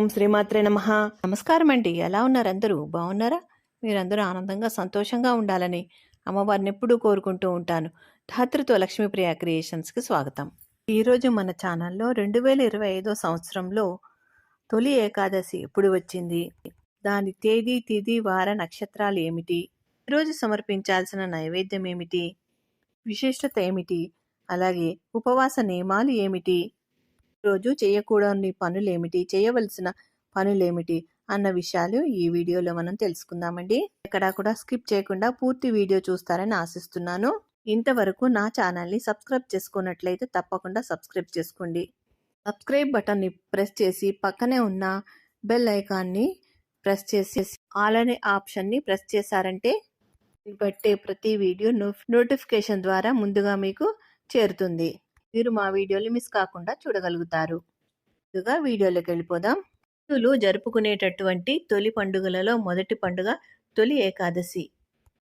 ఓం శ్రీమాత్రే నమ. నమస్కారం అండి. ఎలా ఉన్నారు అందరూ? బాగున్నారా? మీరందరూ ఆనందంగా సంతోషంగా ఉండాలని అమ్మవారిని ఎప్పుడూ కోరుకుంటూ ఉంటాను. ధాతృతో లక్ష్మీప్రియ క్రియేషన్స్కి స్వాగతం. ఈరోజు మన ఛానల్లో రెండు వేల ఇరవై ఐదో సంవత్సరంలో తొలి ఏకాదశి ఎప్పుడు వచ్చింది? దాని తేదీ తిది వార నక్షత్రాలు ఏమిటి? ఈరోజు సమర్పించాల్సిన నైవేద్యం ఏమిటి? విశిష్టత ఏమిటి? అలాగే ఉపవాస నియమాలు ఏమిటి? రోజు చేయకూడని పనులేమిటి? చేయవలసిన పనులేమిటి? అన్న విషయాలు ఈ వీడియోలో మనం తెలుసుకుందామండి. ఎక్కడా కూడా స్కిప్ చేయకుండా పూర్తి వీడియో చూస్తారని ఆశిస్తున్నాను. ఇంతవరకు నా ఛానల్ని సబ్స్క్రైబ్ చేసుకున్నట్లయితే తప్పకుండా సబ్స్క్రైబ్ చేసుకోండి. సబ్స్క్రైబ్ బటన్ని ప్రెస్ చేసి పక్కనే ఉన్న బెల్ ఐకాన్ని ప్రెస్ చేసి ఆల్ అనే ఆప్షన్ని ప్రెస్ చేశారంటే బట్టే పెట్టే ప్రతి వీడియో నోటిఫికేషన్ ద్వారా ముందుగా మీకు చేరుతుంది. మీరు మా వీడియోలు మిస్ కాకుండా చూడగలుగుతారు. ముందుగా వీడియోలోకి వెళ్ళిపోదాం. హిందువులు జరుపుకునేటటువంటి తొలి పండుగలలో మొదటి పండుగ తొలి ఏకాదశి.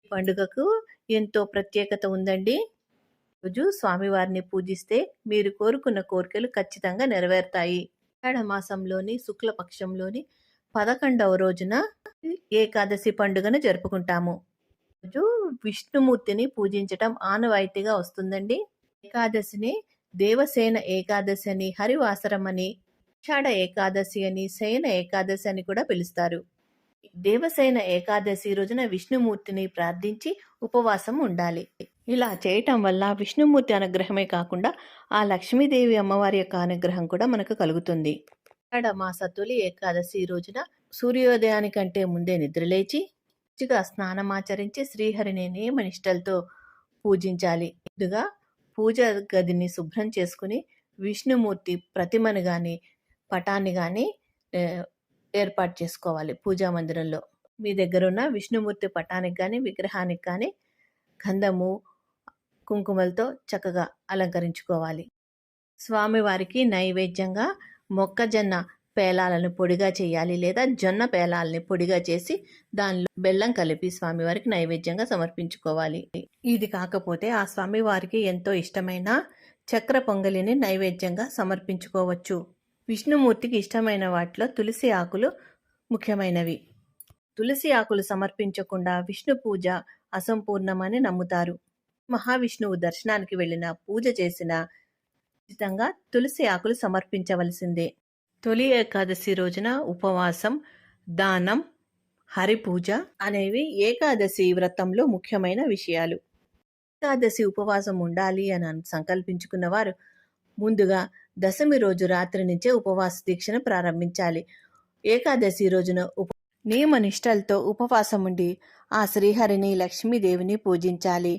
ఈ పండుగకు ఎంతో ప్రత్యేకత ఉందండి. రోజు స్వామివారిని పూజిస్తే మీరు కోరుకున్న కోరికలు ఖచ్చితంగా నెరవేరుతాయి. ఆషాఢ మాసంలోని శుక్లపక్షంలోని పదకొండవ రోజున ఏకాదశి పండుగను జరుపుకుంటాము. రోజు విష్ణుమూర్తిని పూజించటం ఆనవాయితీగా వస్తుందండి. ఏకాదశిని దేవసేన ఏకాదశి అని హరివాసరం అని ఆషాఢ ఏకాదశి అని శయన ఏకాదశి అని కూడా పిలుస్తారు. దేవసేన ఏకాదశి రోజున విష్ణుమూర్తిని ప్రార్థించి ఉపవాసం ఉండాలి. ఇలా చేయటం వల్ల విష్ణుమూర్తి అనుగ్రహమే కాకుండా ఆ లక్ష్మీదేవి అమ్మవారి యొక్క అనుగ్రహం కూడా మనకు కలుగుతుంది. ఆషాఢ మాస తొలి ఏకాదశి రోజున సూర్యోదయానికంటే ముందే నిద్రలేచి మంచిగా స్నానమాచరించి శ్రీహరిని నియమనిష్టలతో పూజించాలి. ముందుగా పూజ గదిని శుభ్రం చేసుకుని విష్ణుమూర్తి ప్రతిమను కానీ పటాన్ని కానీ ఏర్పాటు చేసుకోవాలి పూజా మందిరంలో. మీ దగ్గర ఉన్న విష్ణుమూర్తి పటానికి కానీ విగ్రహానికి కానీ గంధము కుంకుమలతో చక్కగా అలంకరించుకోవాలి. స్వామివారికి నైవేద్యంగా మొక్కజొన్న పేలాలను పొడిగా చేయాలి లేదా జొన్న పేలాలని పొడిగా చేసి దానిలో బెల్లం కలిపి స్వామివారికి నైవేద్యంగా సమర్పించుకోవాలి. ఇది కాకపోతే ఆ స్వామివారికి ఎంతో ఇష్టమైన చక్ర పొంగలిని నైవేద్యంగా సమర్పించుకోవచ్చు. విష్ణుమూర్తికి ఇష్టమైన వాటిలో తులసి ఆకులు ముఖ్యమైనవి. తులసి ఆకులు సమర్పించకుండా విష్ణు పూజ అసంపూర్ణమని నమ్ముతారు. మహావిష్ణువు దర్శనానికి వెళ్ళిన పూజ చేసిన ఖచ్చితంగా తులసి ఆకులు సమర్పించవలసిందే. తొలి ఏకాదశి రోజున ఉపవాసం దానం హరిపూజ అనేవి ఏకాదశి వ్రతంలో ముఖ్యమైన విషయాలు. ఏకాదశి ఉపవాసం ఉండాలి అని సంకల్పించుకున్న వారు ముందుగా దశమి రోజు రాత్రి నుంచే ఉపవాస దీక్షను ప్రారంభించాలి. ఏకాదశి రోజున ఉప నియమనిష్టలతో ఉపవాసం ఉండి ఆ శ్రీహరిని లక్ష్మీదేవిని పూజించాలి.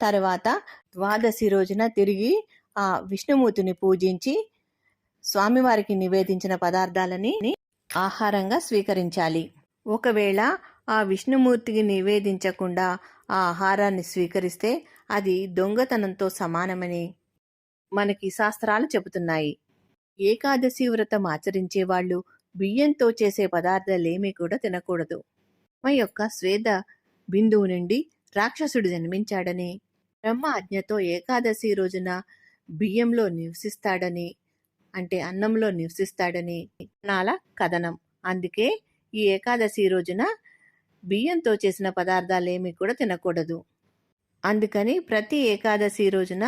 తర్వాత ద్వాదశి రోజున తిరిగి ఆ విష్ణుమూర్తిని పూజించి స్వామివారికి నివేదించిన పదార్థాలని ఆహారంగా స్వీకరించాలి. ఒకవేళ ఆ విష్ణుమూర్తికి నివేదించకుండా ఆ ఆహారాన్ని స్వీకరిస్తే అది దొంగతనంతో సమానమని మనకి శాస్త్రాలు చెబుతున్నాయి. ఏకాదశి వ్రతం ఆచరించే వాళ్ళు బియ్యంతో చేసే పదార్థాలేమీ కూడా తినకూడదు. మా యొక్క స్వేద బిందువు నుండి రాక్షసుడు జన్మించాడని బ్రహ్మ ఆజ్ఞతో ఏకాదశి రోజున బియ్యంలో నివసిస్తాడని అంటే అన్నంలో నివసిస్తాడని నాల కథనం. అందుకే ఈ ఏకాదశి రోజున బియ్యంతో చేసిన పదార్థాలేమీ కూడా తినకూడదు. అందుకని ప్రతి ఏకాదశి రోజున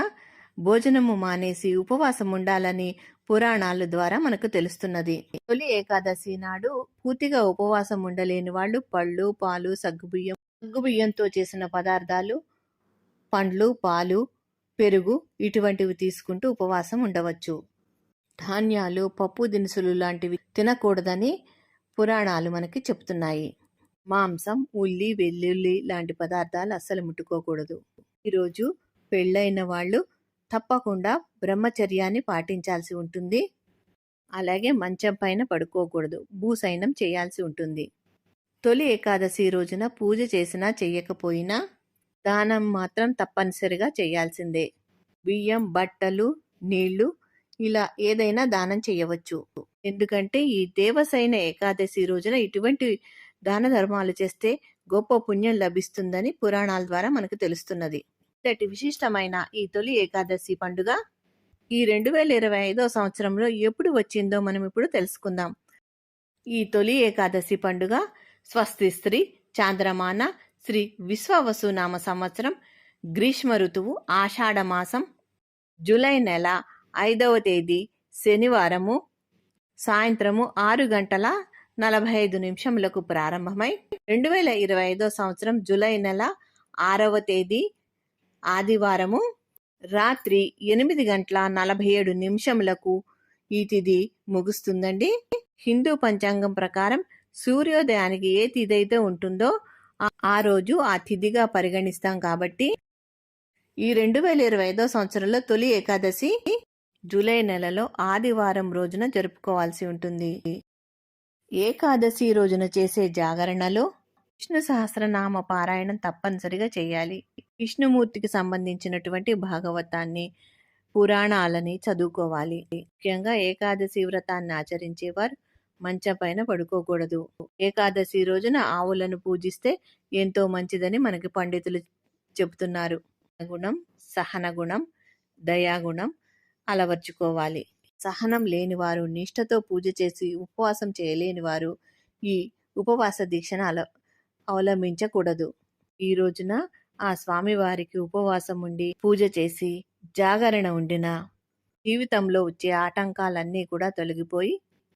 భోజనము మానేసి ఉపవాసం ఉండాలని పురాణాల ద్వారా మనకు తెలుస్తున్నది. తొలి ఏకాదశి నాడు పూర్తిగా ఉపవాసం ఉండలేని వాళ్ళు పళ్ళు పాలు సగ్గుబియ్యం సగ్గుబియ్యంతో చేసిన పదార్థాలు పండ్లు పాలు పెరుగు ఇటువంటివి తీసుకుంటూ ఉపవాసం ఉండవచ్చు. ధాన్యాలు పప్పు దినుసులు లాంటివి తినకూడదని పురాణాలు మనకి చెప్తున్నాయి. మాంసం ఉల్లి వెల్లుల్లి లాంటి పదార్థాలు అస్సలు ముట్టుకోకూడదు. ఈరోజు పెళ్ళైన వాళ్ళు తప్పకుండా బ్రహ్మచర్యాన్ని పాటించాల్సి ఉంటుంది. అలాగే మంచం పైన పడుకోకూడదు. భూసైనం చేయాల్సి ఉంటుంది. తొలి ఏకాదశి రోజున పూజ చేసినా చెయ్యకపోయినా దానం మాత్రం తప్పనిసరిగా చేయాల్సిందే. బియ్యం బట్టలు నీళ్ళు ఇలా ఏదైనా దానం చేయవచ్చు. ఎందుకంటే ఈ దేవసైన ఏకాదశి రోజున ఇటువంటి దాన ధర్మాలు చేస్తే గొప్ప పుణ్యం లభిస్తుందని పురాణాల ద్వారా మనకు తెలుస్తున్నది. ఇంతటి విశిష్టమైన ఈ తొలి ఏకాదశి పండుగ ఈ రెండు వేల ఇరవై ఐదో సంవత్సరంలో ఎప్పుడు వచ్చిందో మనం ఇప్పుడు తెలుసుకుందాం. ఈ తొలి ఏకాదశి పండుగ స్వస్తి స్త్రీ చాంద్రమాన శ్రీ విశ్వవసునామ సంవత్సరం గ్రీష్మ ఋతువు ఆషాఢ మాసం జూలై నెల ఐదవ తేదీ శనివారము సాయంత్రము ఆరు గంటల నలభై ఐదు నిమిషములకు ప్రారంభమై రెండు వేల ఇరవై ఐదో సంవత్సరం జూలై నెల ఆరవ తేదీ ఆదివారము రాత్రి ఎనిమిది గంటల నలభై ఏడు నిమిషములకు ఈ తిథి ముగుస్తుందండి. హిందూ పంచాంగం ప్రకారం సూర్యోదయానికి ఏ తిథి అయితే ఉంటుందో ఆ- ఆ రోజు ఆ తిథిగా పరిగణిస్తాం కాబట్టి ఈ రెండు వేల ఇరవై ఐదో సంవత్సరంలో తొలి ఏకాదశి జూలై నెలలో ఆదివారం రోజున జరుపుకోవాల్సి ఉంటుంది. ఏకాదశి రోజున చేసే జాగరణలో విష్ణు సహస్రనామ పారాయణం తప్పనిసరిగా చేయాలి. విష్ణుమూర్తికి సంబంధించినటువంటి భాగవతాన్ని పురాణాలని చదువుకోవాలి. ముఖ్యంగా ఏకాదశి వ్రతాన్ని ఆచరించేవారు మంచం పైన పడుకోకూడదు. ఏకాదశి రోజున ఆవులను పూజిస్తే ఎంతో మంచిదని మనకి పండితులు చెబుతున్నారు. గుణం సహన గుణం దయాగుణం అలవర్చుకోవాలి. సహనం లేనివారు నిష్ఠతో పూజ చేసి ఉపవాసం చేయలేని వారు ఈ ఉపవాస దీక్షను అల అవలంబించకూడదు. ఈ రోజున ఆ స్వామివారికి ఉపవాసం ఉండి పూజ చేసి జాగరణ ఉండిన జీవితంలో వచ్చే ఆటంకాలన్నీ కూడా తొలగిపోయి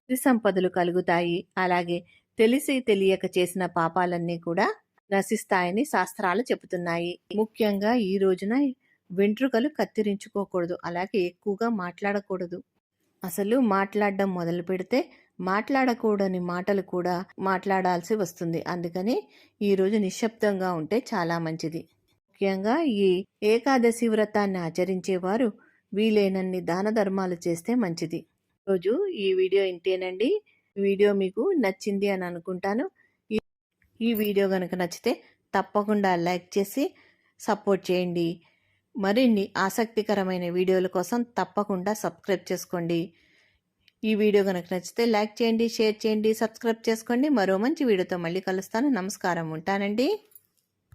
సిరి సంపదలు కలుగుతాయి. అలాగే తెలిసి తెలియక చేసిన పాపాలన్నీ కూడా నశిస్తాయని శాస్త్రాలు చెబుతున్నాయి. ముఖ్యంగా ఈ రోజున వెంట్రుకలు కత్తిరించుకోకూడదు. అలాగే ఎక్కువగా మాట్లాడకూడదు. అసలు మాట్లాడడం మొదలు పెడితే మాట్లాడకూడని మాటలు కూడా మాట్లాడాల్సి వస్తుంది. అందుకని ఈరోజు నిశ్శబ్దంగా ఉంటే చాలా మంచిది. ముఖ్యంగా ఈ ఏకాదశి వ్రతాన్ని ఆచరించేవారు వీలైనన్ని దాన ధర్మాలు చేస్తే మంచిది. రోజు ఈ వీడియో ఇంతేనండి. వీడియో మీకు నచ్చింది అని అనుకుంటాను. ఈ వీడియో కనుక నచ్చితే తప్పకుండా లైక్ చేసి సపోర్ట్ చేయండి. మరిన్ని ఆసక్తికరమైన వీడియోల కోసం తప్పకుండా సబ్స్క్రైబ్ చేసుకోండి. ఈ వీడియో కనుక నచ్చితే లైక్ చేయండి షేర్ చేయండి సబ్స్క్రైబ్ చేసుకోండి. మరో మంచి వీడియోతో మళ్ళీ కలుస్తాను. నమస్కారం. ఉంటానండి.